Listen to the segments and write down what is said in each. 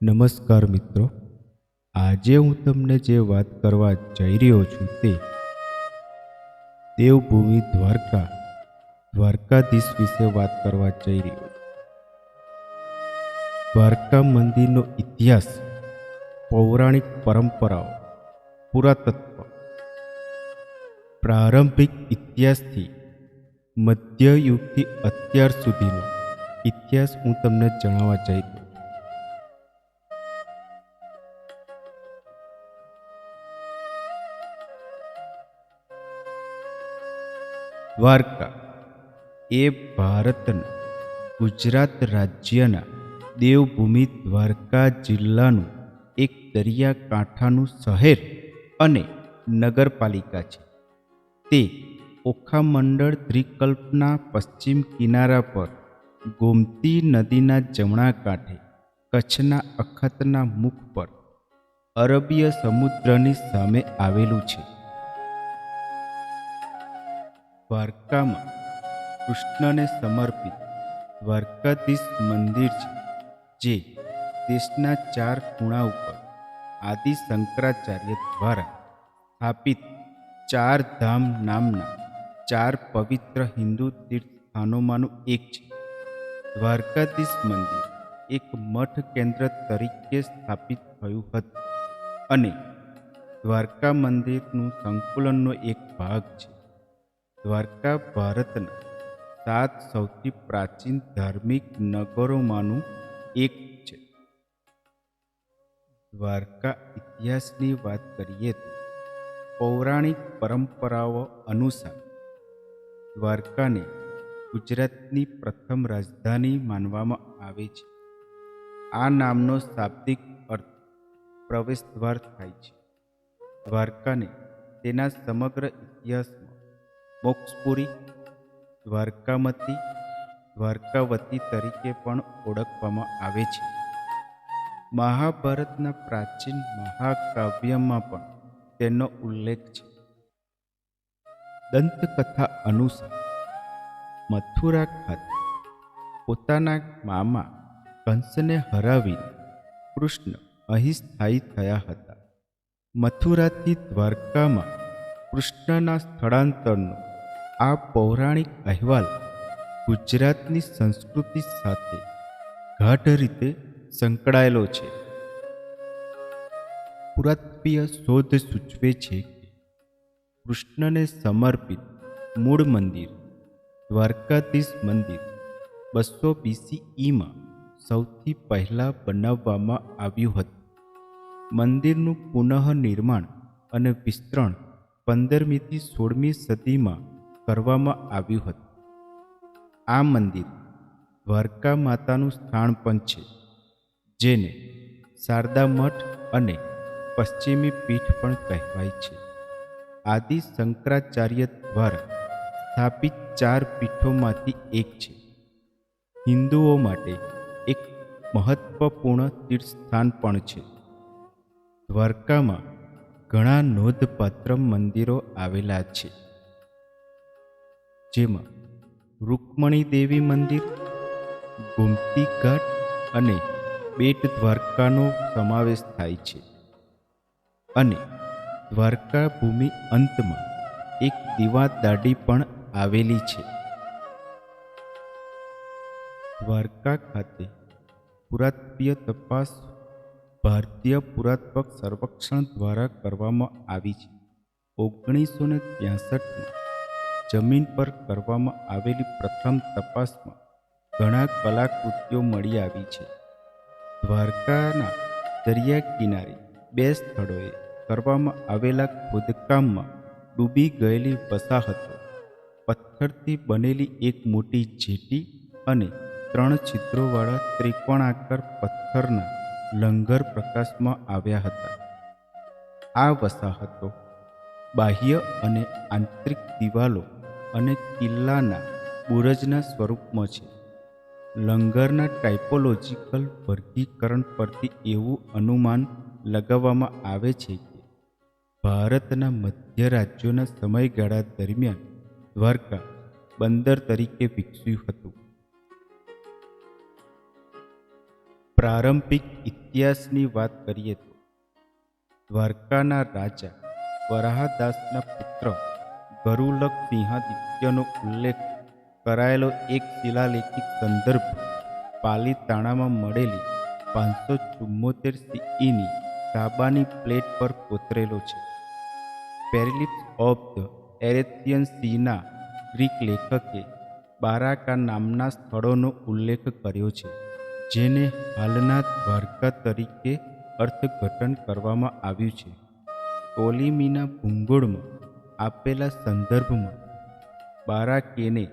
નમસ્કાર મિત્રો. આજે હું તમને જે વાત કરવા જઈ રહ્યો છું તે દેવભૂમિ દ્વારકા, દ્વારકાધીશ વિશે વાત કરવા જઈ રહ્યો દ્વારકા મંદિરનો ઇતિહાસ, પૌરાણિક પરંપરાઓ, પુરાતત્વ, પ્રારંભિક ઇતિહાસથી મધ્યયુગથી અત્યાર સુધીનો ઇતિહાસ હું તમને જણાવવા જઈ રહ્યો દ્વારકા એ ભારતના ગુજરાત રાજ્યના દેવભૂમિ દ્વારકા જિલ્લાનું એક દરિયાકાંઠાનું શહેર અને નગરપાલિકા છે. તે ઓખામંડળ ત્રિકલ્પના પશ્ચિમ કિનારા પર ગોમતી નદીના જમણા કાંઠે કચ્છના અખતના મુખ પર અરબીય સમુદ્રની સામે આવેલું છે. દ્વારકામાં કૃષ્ણને સમર્પિત દ્વારકાધીશ મંદિર છે, જે દેશના ચાર ખૂણા ઉપર આદિ શંકરાચાર્ય દ્વારા સ્થાપિત ચાર ધામ નામના ચાર પવિત્ર હિન્દુ તીર્થસ્થાનોમાંનું એક છે. દ્વારકાધીશ મંદિર એક મઠ કેન્દ્ર તરીકે સ્થાપિત થયું હતું અને દ્વારકા મંદિરનું સંકુલનનો એક ભાગ છે. દ્વારકા ભારતના સાત સૌથી પ્રાચીન ધાર્મિક નગરોમાંનું એક છે. દ્વારકા ઇતિહાસની વાત કરીએ તો પૌરાણિક પરંપરાઓ અનુસાર દ્વારકાને ગુજરાતની પ્રથમ રાજધાની માનવામાં આવે છે. આ નામનો શાબ્દિક અર્થ પ્રવેશદ્વાર થાય છે. દ્વારકાને તેના સમગ્ર ઇતિહાસમાં મોક્ષપુરી, દ્વારકામતી, દ્વારકાવતી તરીકે પણ ઓળખવામાં આવે છે. મહાભારતના પ્રાચીન મહાકાવ્યમાં પણ તેનો ઉલ્લેખ છે. દંતકથા અનુસાર, મથુરા ખાતે પોતાના મામા કંસને હરાવીને કૃષ્ણ અહીં સ્થાયી થયા હતા. મથુરાથી દ્વારકામાં કૃષ્ણના સ્થળાંતરનો આ પૌરાણિક અહેવાલ ગુજરાતની સંસ્કૃતિ સાથે ગાઢ રીતે સંકળાયેલો છે. પુરાતત્વીય શોધ સૂચવે છે કે કૃષ્ણને સમર્પિત મૂળ મંદિર, દ્વારકાધીશ મંદિર બસો બીસીઈમાં સૌથી પહેલાં બનાવવામાં આવ્યું હતું. મંદિરનું પુનઃનિર્માણ અને વિસ્તરણ પંદરમીથી સોળમી સદીમાં કરવામાં આવ્યું હતું. આ મંદિર દ્વારકા માતાનું સ્થાન પણ છે, જેને શારદા મઠ અને પશ્ચિમી પીઠ પણ કહેવાય છે. આદિ શંકરાચાર્ય દ્વારા સ્થાપિત ચાર પીઠોમાંથી એક છે. હિન્દુઓ માટે એક મહત્વપૂર્ણ તીર્થસ્થાન પણ છે. દ્વારકામાં ઘણા નોંધપાત્ર મંદિરો આવેલા છે. જેમાં રૂકમણી દેવી મંદિર, ગોમતી ઘાટ અને બેટ દ્વારકાનો સમાવેશ થાય છે. અને દ્વારકા ભૂમિ અંતમાં એક દીવા દાડી પણ આવેલી છે. દ્વારકા ખાતે પુરાતત્વીય તપાસ ભારતીય પુરાતત્વ સર્વેક્ષણ દ્વારા કરવામાં આવી છે. ઓગણીસો ને ત્યાસઠમાં જમીન પર કરવામાં આવેલી પ્રથમ તપાસમાં ઘણા કલાકૃતિઓ મળી આવી છે. દ્વારકાના દરિયા કિનારે બે સ્થળોએ કરવામાં આવેલા ખોદકામમાં ડૂબી ગયેલી વસાહતો, પથ્થરથી બનેલી એક મોટી જેટી અને ત્રણ છિદ્રોવાળા ત્રિકોણાકાર પથ્થરના લંગર પ્રકાશમાં આવ્યા હતા. આ વસાહતો બાહ્ય અને આંતરિક દિવાલો અને કિલ્લાના બુરજના સ્વરૂપમાં છે. લંગરના ટાઇપોલોજીકલ વર્ગીકરણ પરથી એવું અનુમાન લગાવવામાં આવે છે કે ભારતના મધ્ય રાજ્યોના સમયગાળા દરમિયાન દ્વારકા બંદર તરીકે વિકસ્યું હતું. પ્રારંભિક ઇતિહાસની વાત કરીએ તો દ્વારકાના રાજા વરાહદાસના પુત્ર ગરુલક સિંહાદિત્યનો ઉલ્લેખ કરાયેલો એક શિલાલેખિત સંદર્ભ પાલીતાણામાં મળેલી પાંચસો ચુમ્મોતેર સીઈની તાબાની પ્લેટ પર કોતરેલો છે. પેરિલિપ્સ ઓફ ધ એરેથિયન સીના ગ્રીક લેખકે બારાકા નામના સ્થળોનો ઉલ્લેખ કર્યો છે, જેને હાલના દ્વારકા તરીકે અર્થઘટન કરવામાં આવ્યું છે. કોલિમીના ભૂંગોળમાં આપેલા સંદર્ભમાં બારાકેને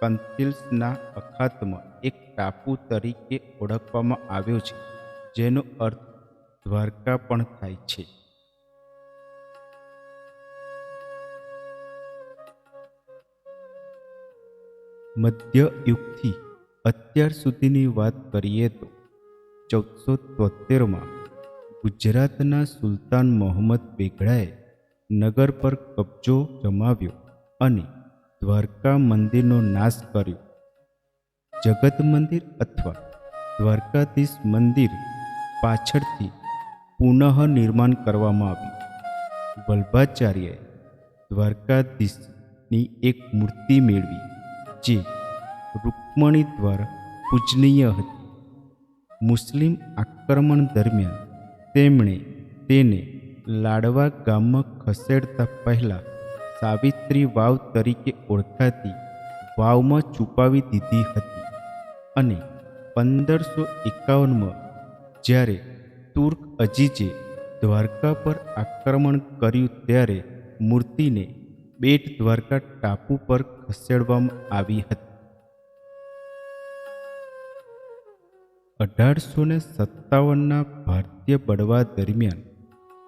કંતિલ્સના અખાતમાં એક ટાપુ તરીકે ઓળખવામાં આવ્યો છે, જેનો અર્થ દ્વારકા પણ થાય છે. મધ્ય યુગથી અત્યાર સુધીની વાત કરીએ તો ચૌદસો તોતેરમાં ગુજરાતના સુલતાન મોહમ્મદ બેગડાએ નગર પર કબજો જમાવ્યો અને દ્વારકા મંદિરનો નાશ કર્યો. જગત મંદિર અથવા દ્વારકાધીશ મંદિર પાછળથી પુનઃ નિર્માણ કરવામાં આવ્યું. વલ્ભાચાર્યએ દ્વારકાધીશની એક મૂર્તિ મેળવી, જે રૂકમણી દ્વારા પૂજનીય હતી. મુસ્લિમ આક્રમણ દરમિયાન તેમણે તેને લાડવા ગામમાં ખસેડતા પહેલાં સાવિત્રી વાવ તરીકે ઓળખાતી વાવમાં છુપાવી દીધી હતી અને પંદરસો એકાવનમાં જ્યારે તુર્ક અજીજે દ્વારકા પર આક્રમણ કર્યું ત્યારે મૂર્તિને બેટ દ્વારકા ટાપુ પર ખસેડવામાં આવી હતી. અઢારસો ને સત્તાવનના ભારતીય બળવા દરમિયાન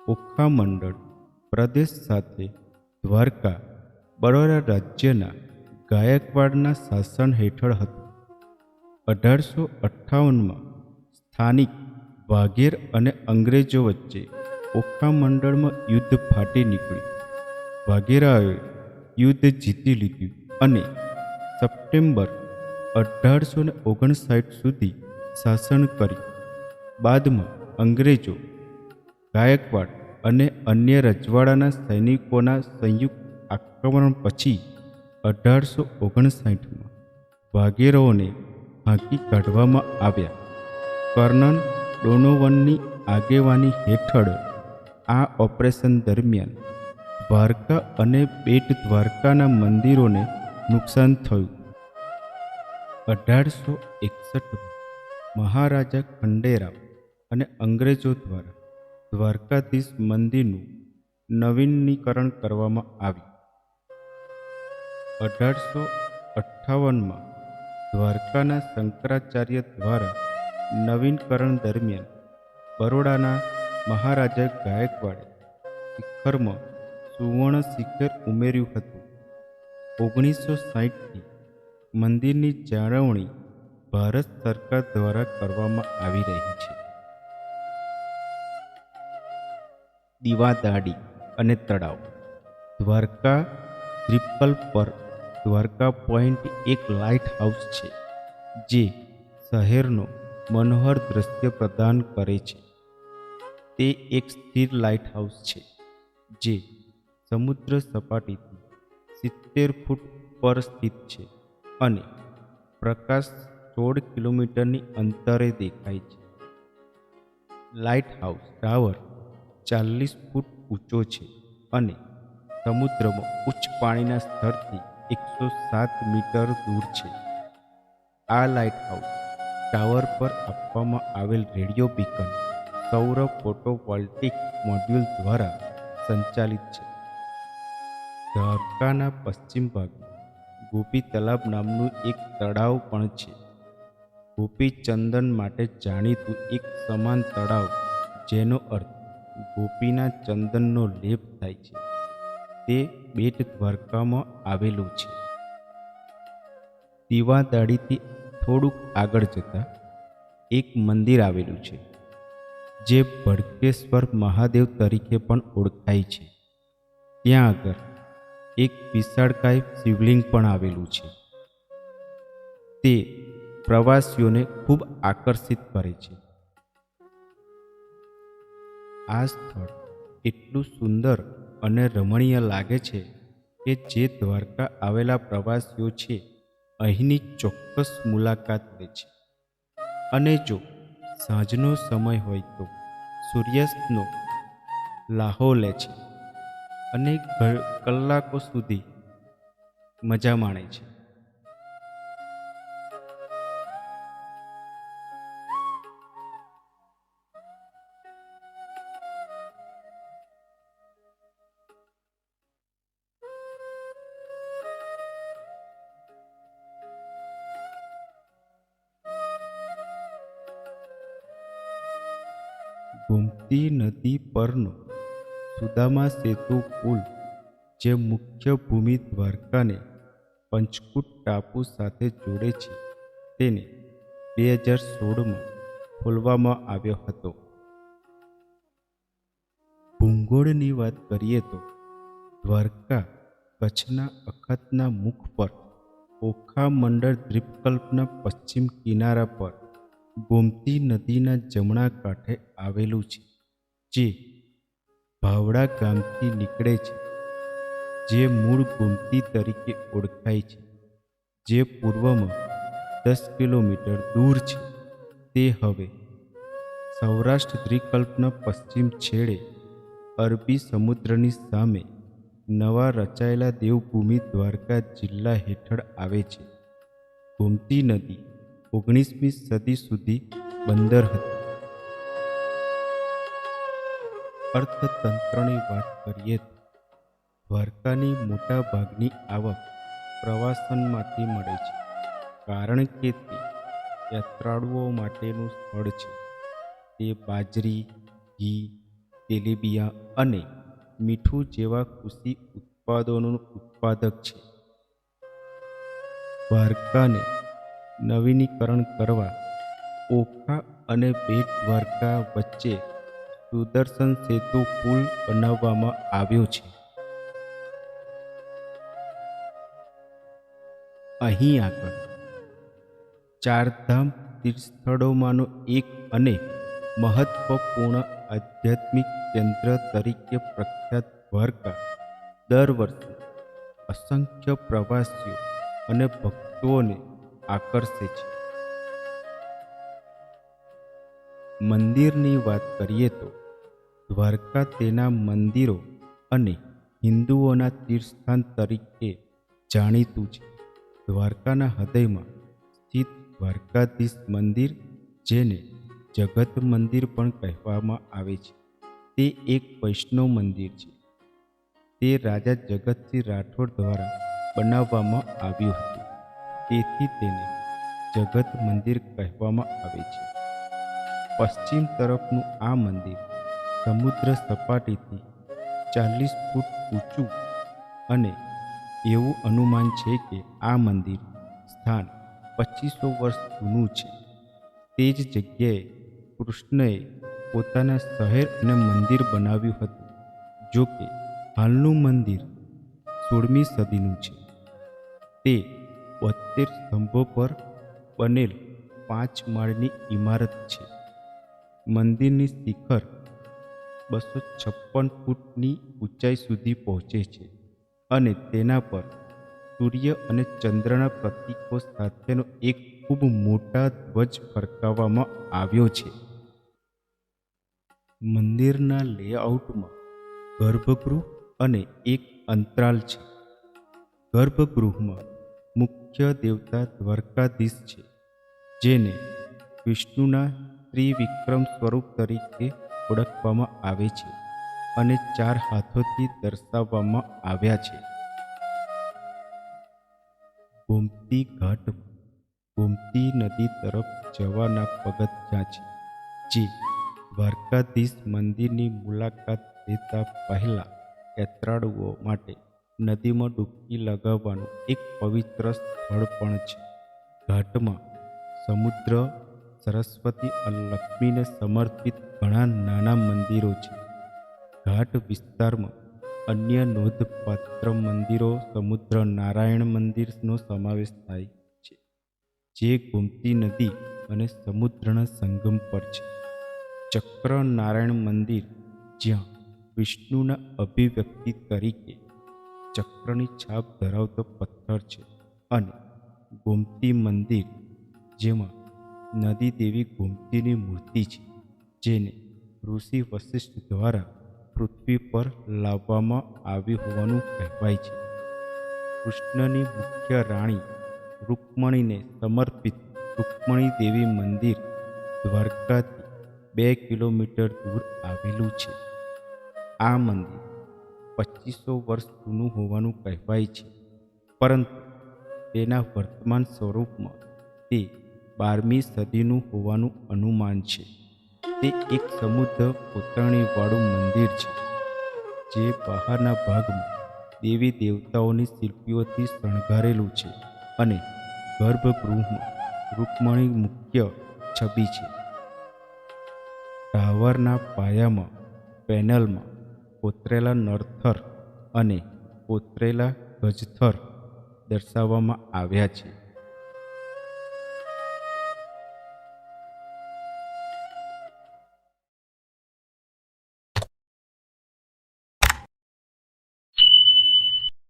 ઓખા મંડળ પ્રદેશ સાથે દ્વારકા બરોડા રાજ્યના ગાયકવાડના શાસન હેઠળ હતું. અઢારસો અઠ્ઠાવનમાં સ્થાનિક વાઘેર અને અંગ્રેજો વચ્ચે ઓખા મંડળમાં યુદ્ધ ફાટી નીકળ્યું. વાઘેરાએ યુદ્ધ જીતી લીધું અને સપ્ટેમ્બર અઢારસો ઓગણસાઠ સુધી શાસન કર્યું. બાદમાં અંગ્રેજો ગાયકવાડ અને અન્ય રજવાડાના સૈનિકોના સંયુક્ત આક્રમણ પછી અઢારસો ઓગણસાઠમાં વાઘેરોને હાંકી કાઢવામાં આવ્યા. કર્નલ ડોનોવનની આગેવાની હેઠળ આ ઓપરેશન દરમિયાન દ્વારકા અને બેટ દ્વારકાના મંદિરોને નુકસાન થયું. અઢારસો એકસઠમાં મહારાજા ખંડેરાવ અને અંગ્રેજો દ્વારા દ્વારકાધીશ મંદિરનું નવીનીકરણ કરવામાં આવ્યું અઢારસો અઠ્ઠાવનમાં દ્વારકાના શંકરાચાર્ય દ્વારા નવીનકરણ દરમિયાન બરોડાના મહારાજા ગાયકવાડે શિખરમાં સુવર્ણ શિખર ઉમેર્યું હતું. ઓગણીસો સાહીઠથી મંદિરની જાળવણી ભારત સરકાર દ્વારા કરવામાં આવી રહી છે. દીવાદાડી અને તળાવ. દ્વારકા ત્રિપલ પર દ્વારકા પોઈન્ટ એક લાઇટ હાઉસ છે, જે શહેરનો મનોહર દ્રશ્ય પ્રદાન કરે છે. તે એક સ્થિર લાઇટ હાઉસ છે, જે સમુદ્ર સપાટીથી સિત્તેર ફૂટ પર સ્થિત છે અને પ્રકાશ સોળ કિલોમીટરની અંતરે દેખાય છે. લાઇટ હાઉસ ટાવર ચાલીસ ફૂટ ઊંચો છે અને સમુદ્રમાં ઉચ્ચ પાણીના સ્તરથી એકસો સાત મીટર દૂર છે. આ લાઇટ હાઉસ ટાવર પર આપવામાં આવેલ રેડિયો બીકન સૌર ફોટોવોલ્ટિક મોડ્યુલ દ્વારા સંચાલિત છે. દ્વારકાના પશ્ચિમ ભાગમાં ગોપી તલાબ નામનું એક તળાવ પણ છે. ગોપીચંદન માટે જાણીતું એક સમાન તળાવ, જેનો અર્થ ગોપીના ચંદનનો લેપ થાય છે. તે બેટ દ્વારકામાં આવેલું છે. દીવાદાડીથી થોડુંક આગળ જતાં એક મંદિર આવેલું છે, જે ભડકેશ્વર મહાદેવ તરીકે પણ ઓળખાય છે. ત્યાં આગળ એક વિશાળકાય શિવલિંગ પણ આવેલું છે. તે પ્રવાસીઓને ખૂબ આકર્ષિત કરે છે. આ સ્થળ એટલું સુંદર અને રમણીય લાગે છે કે જે દ્વારકા આવેલા પ્રવાસીઓ છે, અહીંની ચોક્કસ મુલાકાત લે છે. અને જો સાંજનો સમય હોય તો સૂર્યાસ્તનો લાહો લે છે અને કલાકો સુધી મજા માણે છે. ગોમતી નદી પરનો સુદામા સેતુ પુલ, જે મુખ્ય ભૂમિ દ્વારકાને પંચકૂટ ટાપુ સાથે જોડે છે, તેને બે હજાર સોળમાં ખોલવામાં આવ્યો હતો. ભૂંગોળની વાત કરીએ તો દ્વારકા કચ્છના અખાતના મુખ પર ઓખા મંડળ દ્વીપકલ્પના પશ્ચિમ કિનારા પર ગોમતી નદીના જમણા કાંઠે આવેલું છે, જે ભાવડા ગામથી નીકળે છે, જે મૂળ ગોમતી તરીકે ઓળખાય છે, જે પૂર્વમાં દસ કિલોમીટર દૂર છે. તે હવે સૌરાષ્ટ્ર દ્વિકલ્પના પશ્ચિમ છેડે અરબી સમુદ્રની સામે નવા રચાયેલા દેવભૂમિ દ્વારકા જિલ્લા હેઠળ આવે છે. ગોમતી નદી ઓગણીસમી સદી સુધી બંદર હતી. અર્થતંત્રની વાત કરીએ તો, દ્વારકાની મોટા ભાગની આવક પ્રવાસનમાંથી મળે છે, કારણ કે તે યાત્રાળુઓ માટેનું સ્થળ છે. તે બાજરી, ઘી, તેલીબિયા અને મીઠું જેવા કૃષિ ઉત્પાદનોનું ઉત્પાદક છે. દ્વારકાને નવીનીકરણ કરવા, ઓખા અને બેટ દ્વારકા વચ્ચે સુદર્શન સેતુ પુલ બનાવવામાં આવ્યો છે. અહીં આગળ, ચારધામ તીર્થસ્થળોમાંનું એક અને મહત્વપૂર્ણ આધ્યાત્મિક કેન્દ્ર તરીકે પ્રખ્યાત દ્વારકા, દર વર્ષે અસંખ્ય પ્રવાસીઓ અને ભક્તોને આકર્ષે છે. મંદિરની વાત કરીએ તો, દ્વારકા તેના મંદિરો અને હિન્દુઓના તીર્થસ્થાન તરીકે જાણીતું છે. દ્વારકાના હૃદયમાં સ્થિત દ્વારકાધીશ મંદિર, જેને જગત મંદિર પણ કહેવામાં આવે છે, તે એક વૈષ્ણવ મંદિર છે. તે રાજા જગતસિંહ રાઠોડ દ્વારા બનાવવામાં આવ્યું હતું. તેથી તેને જગત મંદિર કહેવામાં આવે છે. પશ્ચિમ તરફનું આ મંદિર સમુદ્ર સપાટીથી ચાલીસ ફૂટ ઊંચું અને એવું અનુમાન છે કે આ મંદિર સ્થાન પચીસો વર્ષ જૂનું છે. તે જ જગ્યાએ કૃષ્ણએ પોતાના શહેર અને મંદિર બનાવ્યું હતું જો કે હાલનું મંદિર સોળમી સદીનું છે. તે બોતેર સ્તંભો પર બનેલ પાંચ માળની ઇમારત છે. મંદિરની શિખર બસો છપ્પન ફૂટની ઊંચાઈ સુધી પહોંચે છે અને તેના પર સૂર્ય અને ચંદ્રના પ્રતીકો સાથેનો એક ખૂબ મોટા ધ્વજ ફરકાવવામાં આવ્યો છે. મંદિરના લેઆઉટમાં ગર્ભગૃહ અને એક અંતરાલ છે. ગર્ભગૃહમાં મુખ્ય દેવતા દ્વારકાધીશ છે, જેને વિષ્ણુના ત્રિવિક્રમ સ્વરૂપ તરીકે ઓળખવામાં આવે છે અને ચાર હાથોથી દર્શાવવામાં આવ્યા છે. ગોમતી ઘાટ, ગોમતી નદી તરફ જવાના પગથિયાં છે, જે દ્વારકાધીશ મંદિરની મુલાકાત લેતા પહેલાં યાત્રાળુઓ માટે નદીમાં ડૂબકી લગાવવાનું એક પવિત્ર સ્થળ પણ છે. ઘાટમાં સમુદ્ર, સરસ્વતી અને લક્ષ્મીને સમર્પિત ઘણા નાના મંદિરો છે. ઘાટ વિસ્તારમાં અન્ય નોંધપાત્ર મંદિરો સમુદ્ર નારાયણ મંદિરનો સમાવેશ થાય છે, જે ગોમતી નદી અને સમુદ્રના સંગમ પર છે. ચક્ર નારાયણ મંદિર જ્યાં વિષ્ણુના અભિવ્યક્તિ તરીકે ચક્રની છાપ ધરાવતો પથ્થર છે અને ગોમતી મંદિર, જેમાં નદી દેવી ગોમતીની મૂર્તિ છે, જેને ઋષિ વશિષ્ઠ દ્વારા પૃથ્વી પર લાવવામાં આવી હોવાનું કહેવાય છે. કૃષ્ણની મુખ્ય રાણી રૂકમણીને સમર્પિત રૂકમણી દેવી મંદિર દ્વારકાથી બે કિલોમીટર દૂર આવેલું છે. આ મંદિર પચીસો વર્ષ જૂનું હોવાનું કહેવાય છે. પરંતુ તેના વર્તમાન સ્વરૂપમાં તે બારમી સદીનું હોવાનું અનુમાન છે. તે એક સમુદ્ર કોતરણીવાળું મંદિર છે, જે બહારના ભાગમાં દેવી દેવતાઓની શિલ્પીઓથી શણગારેલું છે અને ગર્ભગૃહમાં રૂકમણી મુખ્ય છબી છે. ટાવરના પાયામાં, પેનલમાં કોતરેલા નરથર અને કોતરેલા ગજથર દર્શાવવામાં આવ્યા છે.